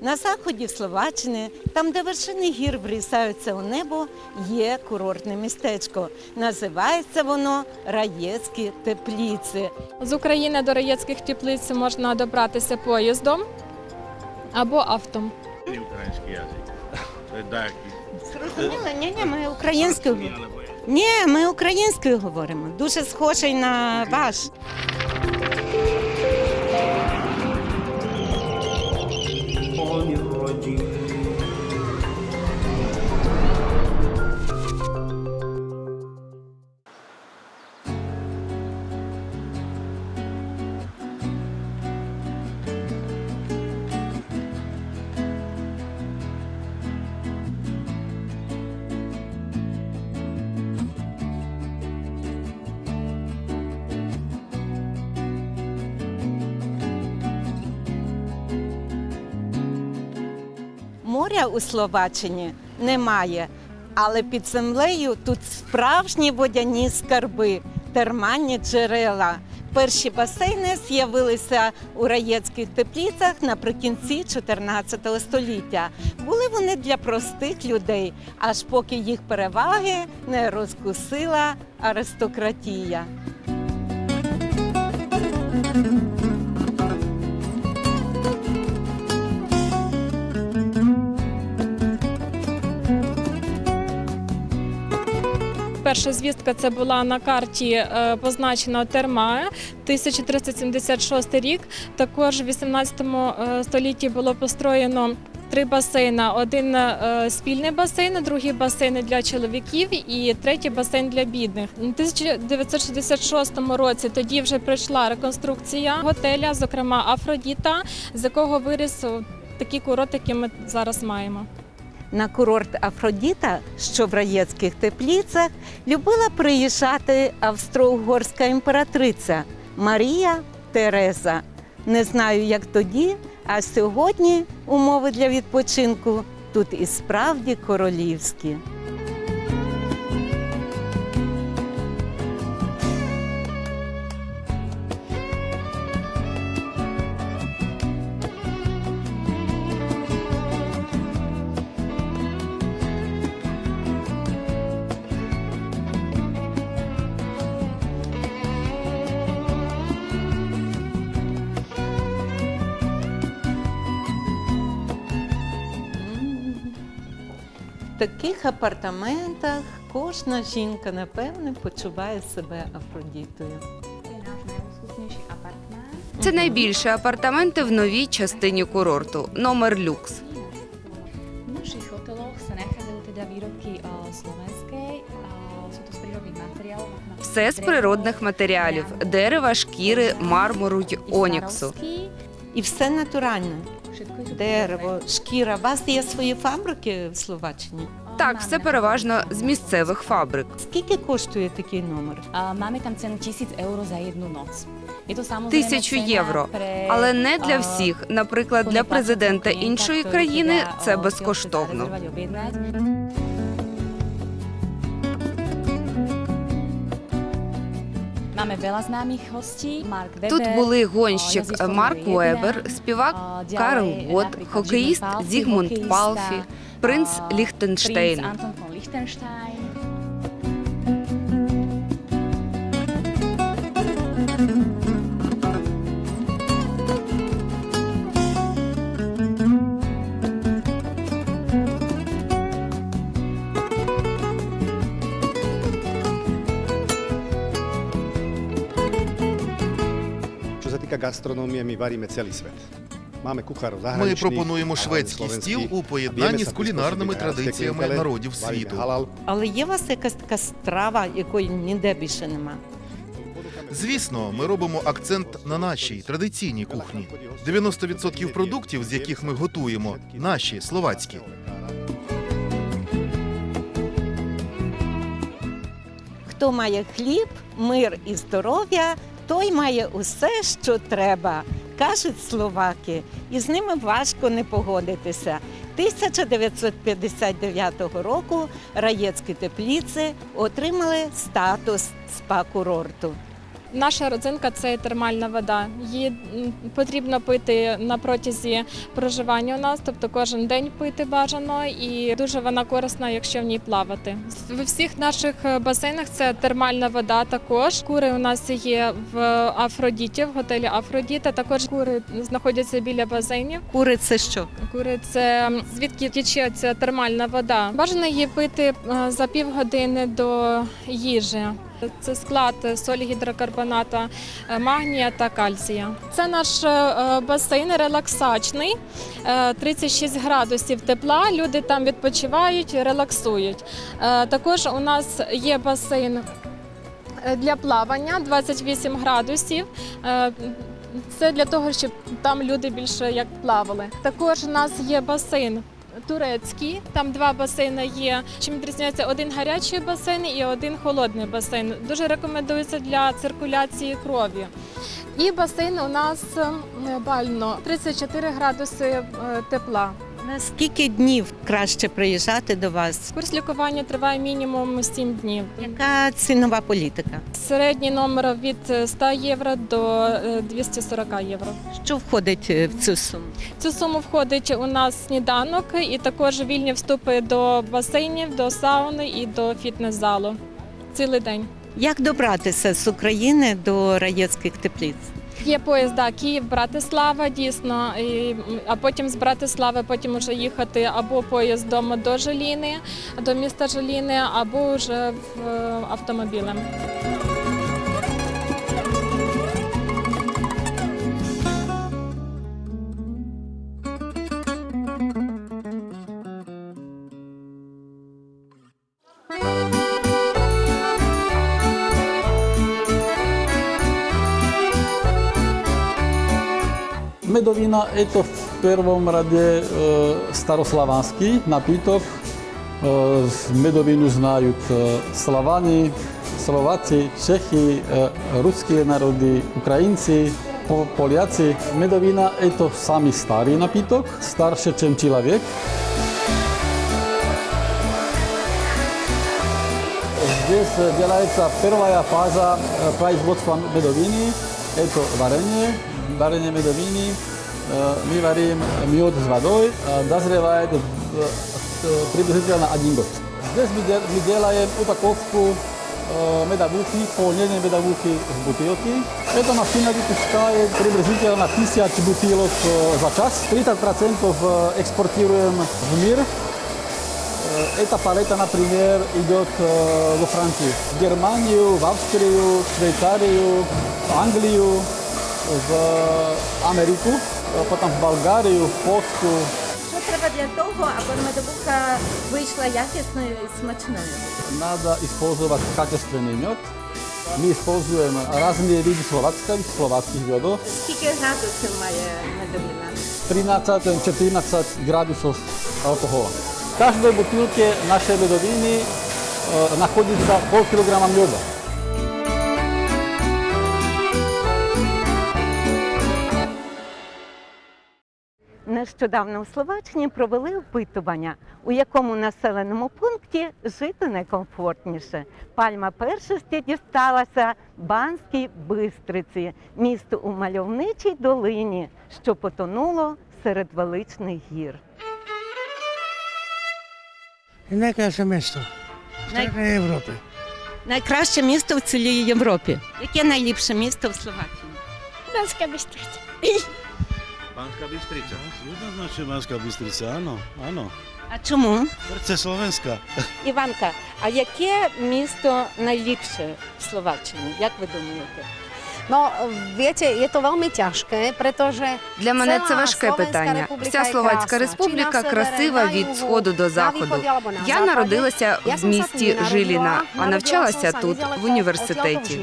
На заході Словаччини, там, де вершини гір врізаються у небо, є курортне містечко. Називається воно Раєцькі тепліці. З України до Раєцьких теплиць можна добратися поїздом або автом. Jediný ukrajinský jazyk. To je. Зрозуміло? Ні, ні, ми українською. Ні, ми українською говоримо. Дуже схожий на ваш. Моря у Словаччині немає, але під землею тут справжні водяні скарби, термальні джерела. Перші басейни з'явилися у раєцьких теплицях наприкінці 14 століття. Були вони для простих людей, аж поки їх переваги не розкусила аристократія. Перша звістка це була на карті е, позначена Терма, 1376 рік. Також в 18 е, столітті було построєно три басейни. Один е, спільний басейн, другий басейн для чоловіків і третій басейн для бідних. У 1966 році тоді вже прийшла реконструкція готеля, зокрема Афродіта, з якого виріс о, такий курорт, який ми зараз маємо. На курорт Афродіта, що в раєцьких тепліцях, любила приїжджати австро-угорська імператриця Марія Тереза. Не знаю, як тоді, а сьогодні умови для відпочинку тут і справді королівські. В таких апартаментах кожна жінка, напевне, почуває себе Афродітою. Це найбільші апартаменти в новій частині курорту. Номер люкс. Sú to z prírodných materiálov. ako napríklad Все з природних матеріалів: дерева, шкіри, мармуру й оніксу. І все натуральне. Дерево, шкіра. У вас є свої фабрики в Словаччині? Так, все переважно з місцевих фабрик. Скільки коштує такий номер? А, там tam cenu 1000 євро за одну ніч. Тисячу євро. Але не для всіх. Наприклад, для президента іншої країни це безкоштовно. Тут були гонщик Марк Вебер, співак Карл Гот, хокеїст Зігмунд Палфі, принц Ліхтенштейн. Gastronómie, my varíme celý svet. Ми пропонуємо шведський стіл у поєднанні з кулінарними традиціями народів світу. Але є у вас якась така страва, якої ніде більше нема? Звісно, ми робимо акцент на нашій традиційній кухні. 90% продуктів, з яких ми готуємо, наші словацькі. Хто має хліб, мир і здоров'я, той має усе, що треба, кажуть словаки, і з ними важко не погодитися. 1959 року раєцькі тепліці отримали статус спа-курорту. Наша родзинка це термальна вода. Її потрібно пити на протязі проживання у нас, тобто кожен день пити бажано, і дуже вона корисна, якщо в ній плавати. В всіх наших е, басейнах це термальна вода. Також кури у нас є в Афродіті, в готелі Афродіта. Також кури знаходяться біля басейнів. Кури це що? Кури це звідки тече ця термальна вода. Бажано її пити е, за півгодини до їжі. Це склад солі гідрокарбоната, е, магнія та кальція. Це наш е, басейн релаксачний, е, 36 градусів тепла. Люди там відпочивають, релаксують. Е, Також у нас є басейн е, для плавання 28 градусів. Е, Це для того, щоб там люди більше як плавали. Також у нас є басейн. Турецький, там два басейни є. Чим відрізняється один гарячий басейн і один холодний басейн. Дуже рекомендується для циркуляції крові. І басейн у нас е, бально 34 градуси е, тепла. На скільки днів краще приїжджати до вас? Курс лікування триває мінімум 7 днів. Яка цінова політика? Середній номер від 100 євро до е, 240 євро. Що входить е, в цю суму? В цю суму входить у нас сніданок і також вільні вступи до басейнів, до сауни і до фітнес-залу. Цілий день. Як добратися з України до Раєцьких теплиць? Є поїзда Київ, Братислава, дійсно, і, а потім з Братислави потім вже їхати або поїздом до Желіни, до міста Желіни, або вже в, е, автомобілем. Medovina je to v prvom rade e, staroslavanský napitok. E, medovinu znajú e, Slavani, Slováci, Čechy, e, ruské národy, Ukrajinci, po, Poliaci. Medovina je to samý starý napitok, staršie, čem človek. Здесь делается первая фаза э, производства медовины. Это варенье, варенье медовины. Э, Мы варим мед с водой, э, дозревает э, э, приблизительно один год. Здесь мы дел- мы делаем упаковку э, медовухи, полнение медовухи в бутылки. Эта машина выпускает приблизительно тысяч бутылок э, за час. 30% э, экспортируем в мир. Э, Эта палета, например, идет э, во Францию, в Германию, в Австрию, в Швейцарию, в Англию, в Америку, э, потом в Болгарию, в Польшу. Що треба для того, аби медовуха вийшла якісною і смачною? Надо использовать качественный мед. Мы используем разные виды словацких, словацких медов. Скільки градусів має медовина? 13-14 градусов алкоголя. В каждой бутылке нашей медовины э, находится полкилограмма меда. Нещодавно у Словаччині провели опитування, у якому населеному пункті жити найкомфортніше. Пальма першості дісталася Банській Бистриці, місту у мальовничій долині, що потонуло серед величних гір. Найкраще місто в Най- Северній Найкраще місто в цілій Європі. Яке найліпше місто в Словаччині? Банська Бістриця. Banská Bystrica. Jednoznačne Banská Bystrica, áno, áno. А чому? Srdce Slovenska. Іванка, а яке місто найліпше в Словаччині? Як ви думаєте? No, viete, je to veľmi ťažké, pretože Для мене це важке питання. Вся Словацька республіка красива від сходу до заходу. Я народилася в som sa tu місті Жиліна, а навчалася тут, в університеті.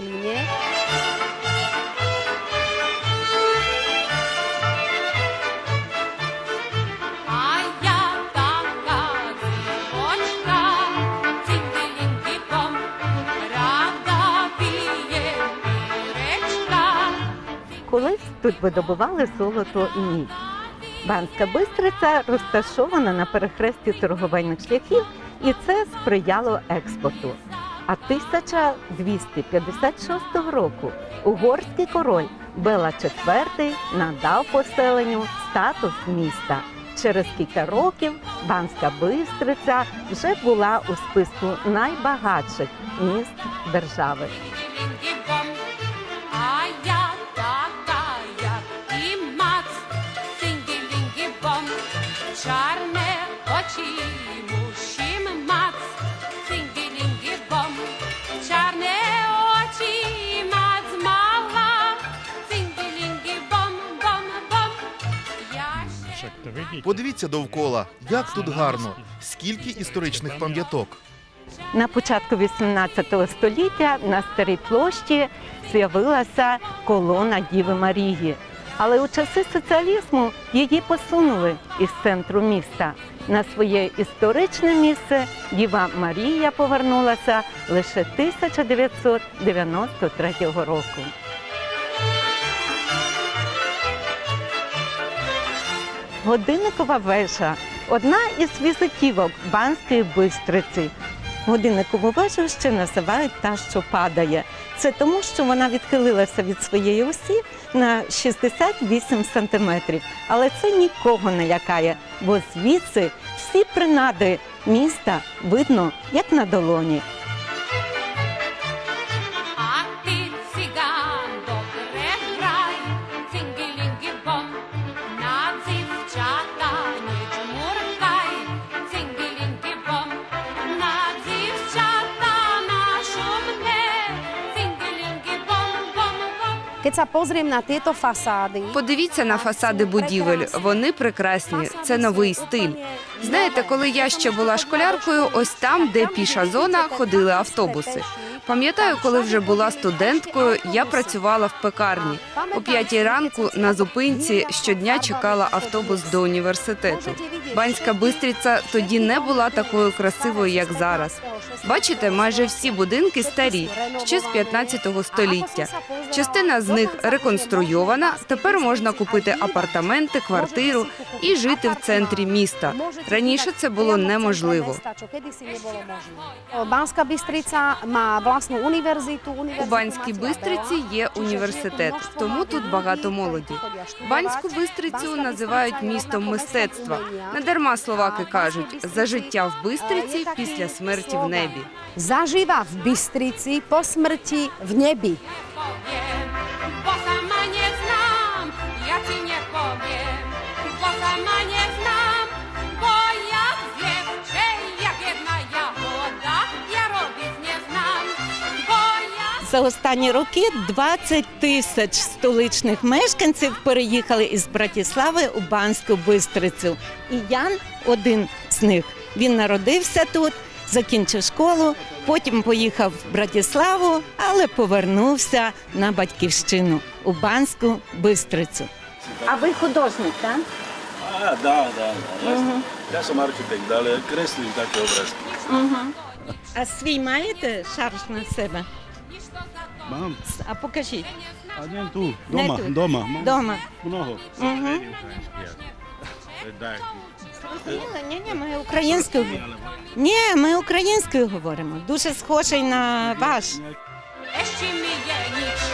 Колись тут видобували золото і мідь. Банська Бистриця розташована на перехресті торговельних шляхів, і це сприяло експорту. А А 1256 року угорський король Бела IV надав поселенню статус міста. Через кілька років Банська Бистриця вже була у списку найбагатших міст держави. Подивіться довкола, як тут гарно, скільки історичних пам'яток. На початку 18 століття на старій площі з'явилася колона Діви Марії. Але у часи соціалізму її посунули із центру міста. На своє історичне місце Діва Марія повернулася лише 1993 року. Годинникова вежа одна із візитівок Банської бистриці. Годинникову вежу ще називають та, що падає. Це тому, що вона відхилилася від своєї осі на 68 сантиметрів. Але це нікого не лякає, бо звідси всі принади міста видно як на долоні. Keď sa pozriem na tieto fasády, Подивіться на фасади будівель. Вони прекрасні. Це новий стиль. Знаєте, коли я ще була школяркою, ось там, де піша зона, ходили автобуси. Пам'ятаю, коли вже була студенткою, я працювала в пекарні. О п'ятій ранку на зупинці щодня чекала автобус до університету. Банська Бистриця тоді не була такою красивою, як зараз. Бачите, майже всі будинки старі, ще з 15 століття. Частина з них реконструйована. Тепер можна купити апартаменти, квартиру і жити в центрі міста. Раніше це було неможливо. Банська Бістриця має власну університету. У Банській Бистриці є університет, тому тут багато молоді. Банську Бистрицю називають містом мистецтва. Не дарма словаки кажуть за життя в Бистриці після смерті в небі. Zažíva v Bystrici po smrti v nebi. powiem, bo sama nie znam, ja ci nie powiem, bo sama nie За останні роки 20 тисяч столичних мешканців переїхали із Братіслави у Банську Бистрицю. І Ян один з них. Він народився тут, закінчив школу, потім поїхав в Братіславу, але повернувся на батьківщину у Банську Бистрицю. А ви художник, так? Da, da. Ja, sam, ja sam arhitekt, ali kreslim takve obrazke. А свій маєте шарж на себе? Mam, А покажіть. a nie tu, Ne doma, tu. doma. Mam Дома. mnoho. Угу. To. Ні, ні, ми українською. Ні, ми українською говоримо. Дуже схожий на ваш. Ще ми є nic